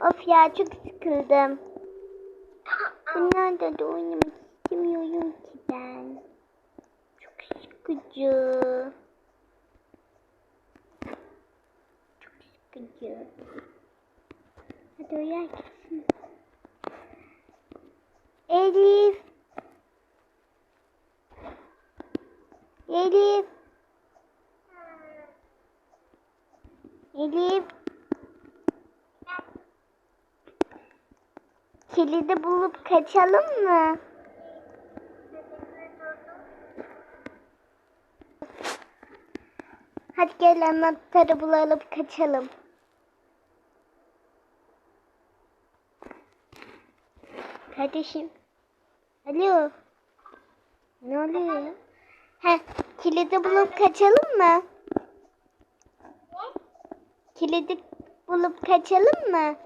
Of ya çok sıkıldım. Bunlarla da oynamak istemiyorum ki ben. Çok sıkıcı. Çok sıkıcı. Hadi uyan. Elif. Elif. Elif. Kilidi bulup kaçalım mı? Hadi gel anahtarı bulalım kaçalım. Kardeşim. Alo. Ne oluyor? Heh, kilidi bulup kaçalım mı? Kilidi bulup kaçalım mı?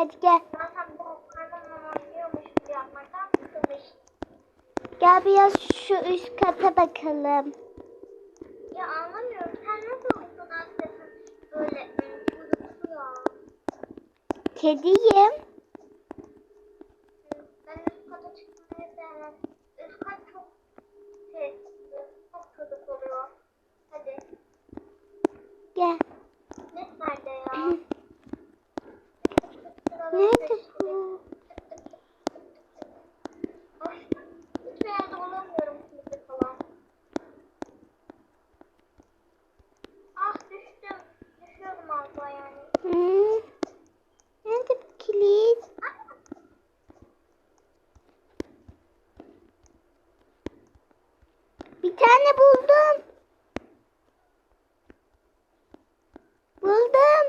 Hadi gel. Gel biraz şu üst kata bakalım. Ya anlamıyorum. Sen nasıl bu kadar böyle çocuksu ya? Kediyim. Hı, Ben üst kata çıkmayı sevmem. Üst kat çok sesli, çok çocuk oluyor. Hadi. Gel. Ne nerede ya? Nerede bu? Ay, hiçbir yerde bulamıyorum kilidi falan. Ah düştüm. Düşüyorum abla yani. Hı? Nerede bu kilit? Bir tane buldum. Buldum.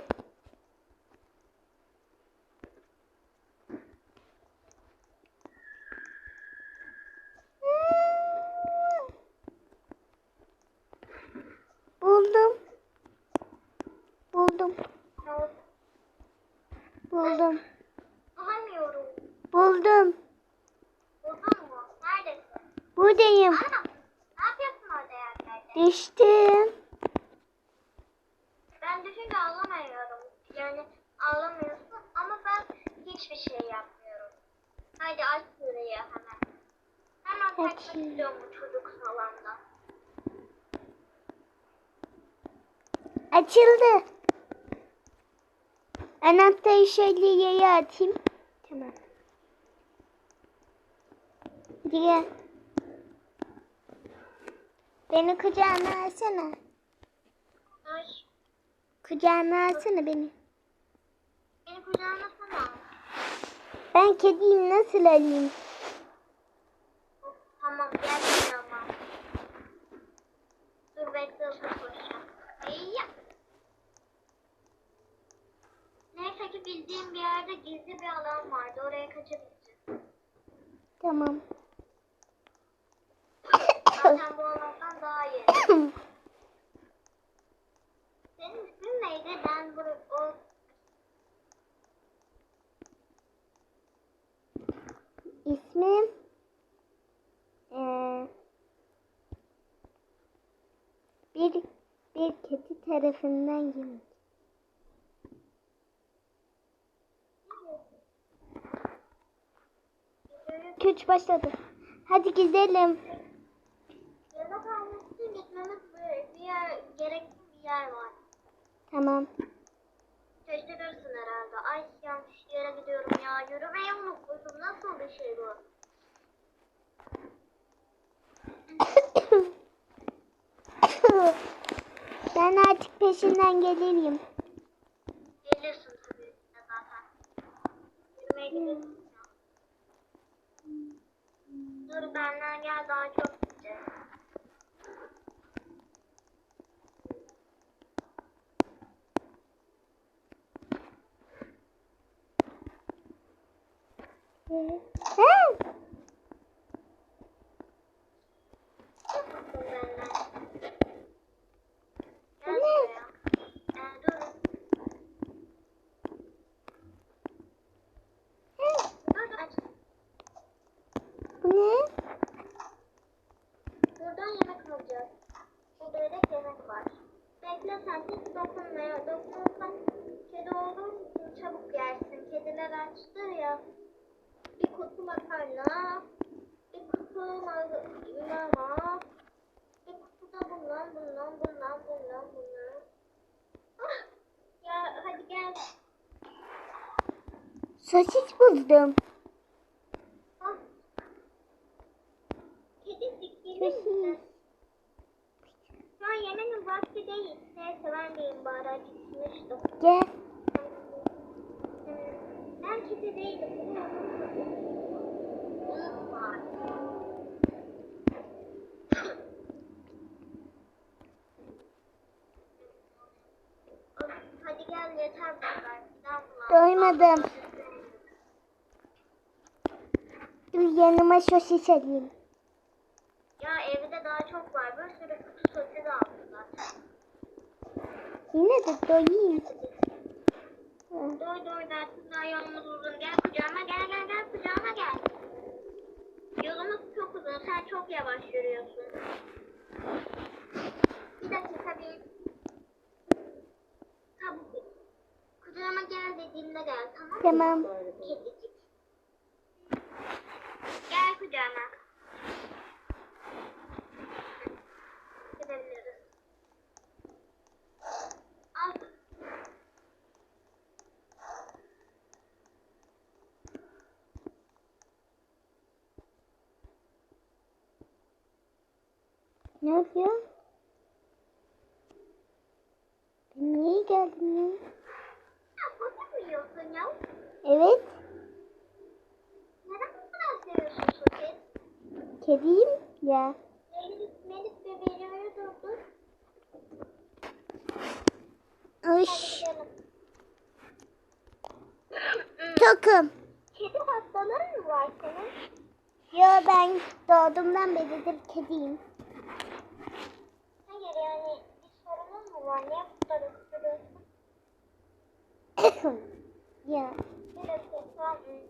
Hmm. Buldum. Buldum. Ne oldu? Buldum. Bulamıyorum. Buldum. Buldun mu? Neredesin? Buradayım. Ana, ne yapıyorsun orada yerlerde? Düştüm. Ben düşünce ağlamıyorum. Yani ağlamıyorsun ama ben hiçbir şey yapmıyorum. Haydi aç şurayı hemen. Hemen kaçmak istiyorum bu çocuk salonda. Açıldı. Anahtarı şöyle yere atayım. Tamam. Gel. Beni kucağına alsana. Ay, Kucağına alsana beni. beni kucağına sana. Ben kediyim nasıl alayım? alan vardı. Oraya kaçabileceğim. Tamam. Zaten bu alandan daha iyi. Senin ismin neydi? Ben bu o İsmim e, bir bir kedi tarafından yemiş. 3 başladı. Hadi gidelim. Yemek almasını gitmemiz bir gerekli bir yer var. Tamam. Şaşırırsın herhalde. Ay yanlış yere gidiyorum ya. Yürümeyi unutmuşum. Nasıl bir şey bu? ben artık peşinden gelirim. Sen hiç dokunmaya. Dokunursan kedi çabuk yersin. Kediler açtır ya. Bir kutu makarna, bir kutu mama, bir kutu da bundan, bundan, bundan, bundan, bundan. Ah, ya hadi gel. Sosis buldum. Ah. Kedicik gelir. Şu an yemenin vakti değil. Neyse ben deyim bari acıkmıştım. Gel. Ben kedi değilim. Hadi gel yeter. Doymadım. Dur yanıma sosis alayım. Ya evde daha çok var. Bir sürü kutu sosis aldım zaten. Yine de doyayım. Doy doy dersin daha yolumuz uzun. Gel kucağıma gel gel gel kucağıma gel. Yolumuz çok uzun. Sen çok yavaş yürüyorsun. Bir dakika bir. Ha, bu- kucağıma gel dediğimde gel tamam mı? Kedicik. Gel kucağıma. Gidebiliriz. Al. Ne yapıyor? Ben niye geldim ya? Ya mi yiyorsun ya? Evet. Neden bu kadar seviyorsun sosis? Kediyim ya. Melis, Melis bebeğimi durdur. Iş. Hadi gidelim. Tokum. Kedi hastalığın mı var senin? Yo ben doğduğumdan beridir kediyim. Hayır yani bir sorunun mu var? Niye bu kadar ısırıyorsun? ya Bir dakika tamam. yanlış yoldan gidiyoruz. Hı. Al. Hı, hı, hı. Bu ne? Sonunda geldik.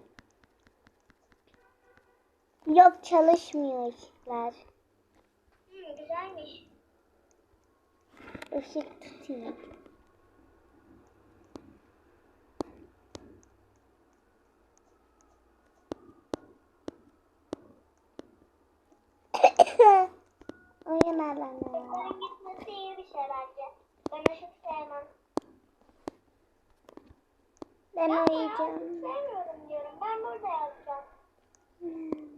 Yok çalışmıyor ışıklar. Hı, güzelmiş. Işık tutayım. Oyun alanı. Kızların gitmesi iyi bir şey bence. Ben ışık sevmem. Ben ya, uyuyacağım. Sevmiyorum diyorum. Ben burada yatacağım. Hmm.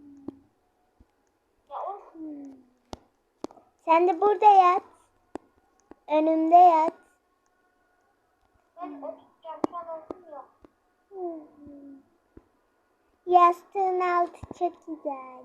Ya of. Sen de burada yat. Önümde yat. Ben. Yastığın altı çok güzel.